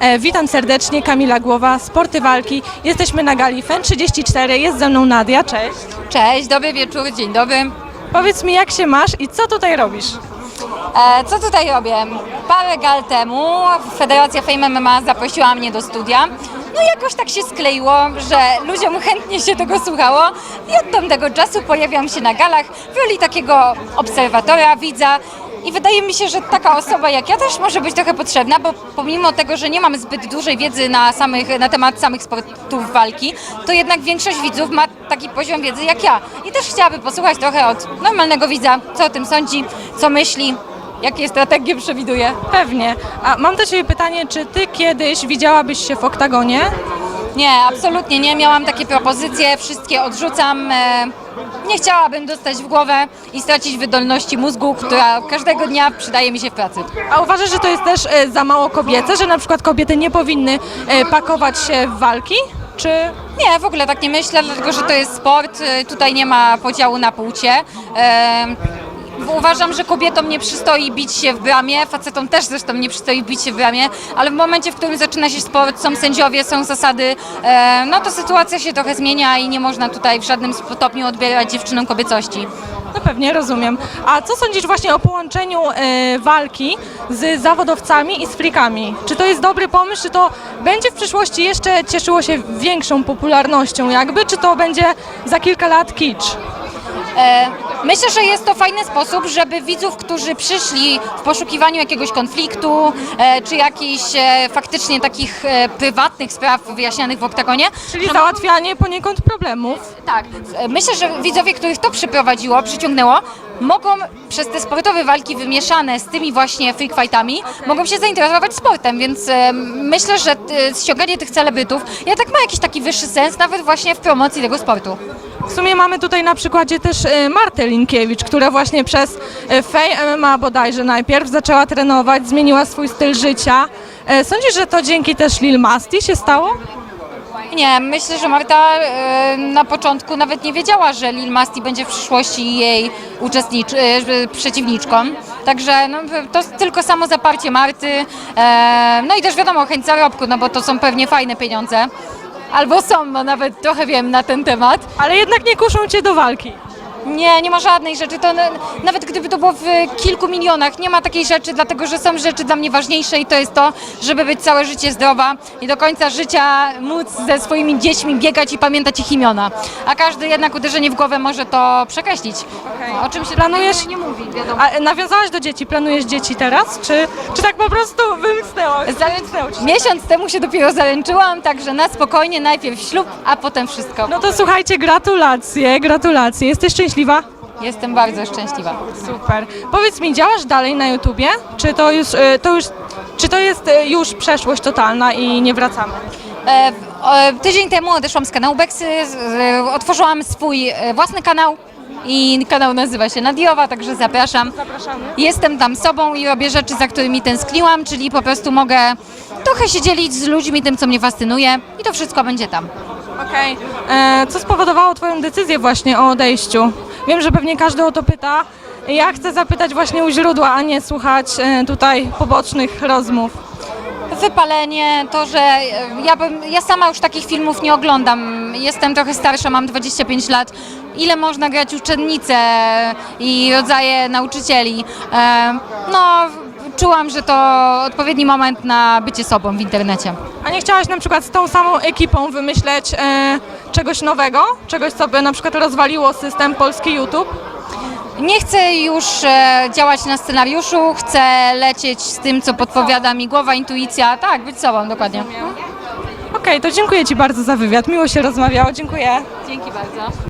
E, witam serdecznie, Kamila Głowa, Sporty Walki. Jesteśmy na gali FEN 34, jest ze mną Nadia, cześć. Cześć, dobry wieczór, dzień dobry. Powiedz mi, jak się masz i co tutaj robisz? E, co tutaj robię? Parę gal temu Federacja Fame MMA zaprosiła mnie do studia. No jakoś tak się skleiło, że ludziom chętnie się tego słuchało i od tamtego czasu pojawiam się na galach w roli takiego obserwatora, widza. I wydaje mi się, że taka osoba jak ja też może być trochę potrzebna, bo pomimo tego, że nie mam zbyt dużej wiedzy na, samych, na temat samych sportów walki, to jednak większość widzów ma taki poziom wiedzy jak ja. I też chciałaby posłuchać trochę od normalnego widza, co o tym sądzi, co myśli, jakie strategie przewiduje. Pewnie. A mam do Ciebie pytanie, czy Ty kiedyś widziałabyś się w oktagonie? Nie, absolutnie nie. Miałam takie propozycje, wszystkie odrzucam. E, Nie chciałabym dostać w głowę i stracić wydolności mózgu, która każdego dnia przydaje mi się w pracy. A uważasz, że to jest też e, za mało kobiece, że na przykład kobiety nie powinny e, pakować się w walki? Czy Nie, w ogóle tak nie myślę, dlatego że to jest sport, y, tutaj nie ma podziału na płcie. Em, Uważam, że kobietom nie przystoi bić się w bramie, facetom też zresztą nie przystoi bić się w bramie, ale w momencie, w którym zaczyna się sport, są sędziowie, są zasady, e, no to sytuacja się trochę zmienia i nie można tutaj w żadnym stopniu odbierać dziewczynom kobiecości. No pewnie, rozumiem. A co sądzisz właśnie o połączeniu e, walki z zawodowcami i z frikami? Czy to jest dobry pomysł, czy to będzie w przyszłości jeszcze cieszyło się większą popularnością jakby, czy to będzie za kilka lat kicz? E, Myślę, że jest to fajny sposób, żeby widzów, którzy przyszli w poszukiwaniu jakiegoś konfliktu, e, czy jakichś e, faktycznie takich prywatnych spraw wyjaśnianych w oktagonie, Czyli załatwianie poniekąd problemów. tak, myślę, że widzowie, których to przyprowadziło, przyciągnęło, mogą przez te sportowe walki wymieszane z tymi właśnie freak fightami, mogą się zainteresować sportem, więc e, myślę, że e, ściąganie tych celebrytów jednak ma jakiś taki wyższy sens, nawet właśnie w promocji tego sportu. W sumie mamy tutaj na przykładzie też e, Martę Linkiewicz, która właśnie przez e, Fame MMA bodajże najpierw zaczęła trenować, zmieniła swój styl życia. E, Sądzisz, że to dzięki też Lil Masti się stało? Nie, myślę, że Marta e, na początku nawet nie wiedziała, że Lil Masti będzie w przyszłości jej uczestnicz, przeciwniczką. Także no, to tylko samo zaparcie Marty. E, no i też wiadomo, chęć zarobku, no bo to są pewnie fajne pieniądze. Albo są, bo nawet trochę wiem na ten temat. Ale jednak nie kuszą cię do walki. Nie, nie ma żadnej rzeczy. To na- nawet gdyby to było w kilku milionach, nie ma takiej rzeczy, dlatego że są rzeczy dla mnie ważniejsze i to jest to, żeby być całe życie zdrowa i do końca życia móc ze swoimi dziećmi biegać i pamiętać ich imiona. A każde jednak uderzenie w głowę może to przekreślić. O czym się Planujesz- nie mówi, wiadomo. A nawiązałaś do dzieci, planujesz dzieci teraz? Czy, czy tak po prostu wymknęło? wymknęło ci się? Miesiąc temu się dopiero zaręczyłam, także na spokojnie, najpierw ślub, a potem wszystko. No to słuchajcie, gratulacje, gratulacje. Jesteś szczęśliwa? Jestem bardzo szczęśliwa. Super. Powiedz mi, działasz dalej na YouTubie? Czy to już, e, to już, czy to jest e, już przeszłość totalna i nie wracamy? E, e, Tydzień temu odeszłam z kanału Beksy, e, otworzyłam swój własny kanał i kanał nazywa się Nadiowa, także zapraszam. Zapraszamy. Jestem tam sobą i robię rzeczy, za którymi tęskniłam, czyli po prostu mogę trochę się dzielić z ludźmi tym, co mnie fascynuje i to wszystko będzie tam. Okej. E, Co spowodowało Twoją decyzję właśnie o odejściu? Wiem, że pewnie każdy o to pyta. Ja chcę zapytać właśnie u źródła, a nie słuchać e, tutaj pobocznych rozmów. Wypalenie, to, że e, ja, bym, ja sama już takich filmów nie oglądam. Jestem trochę starsza, mam 25 lat. Ile można grać uczennice i rodzaje nauczycieli? No, czułam, że to odpowiedni moment na bycie sobą w internecie. A nie chciałaś na przykład z tą samą ekipą wymyśleć e, czegoś nowego? Czegoś, co by na przykład rozwaliło system polski YouTube? Nie chcę już e, działać na scenariuszu, chcę lecieć z tym, co podpowiada mi głowa, intuicja. Tak, być sobą, dokładnie. Okej, to dziękuję Ci bardzo za wywiad. Miło się rozmawiało. Dziękuję. Dzięki bardzo.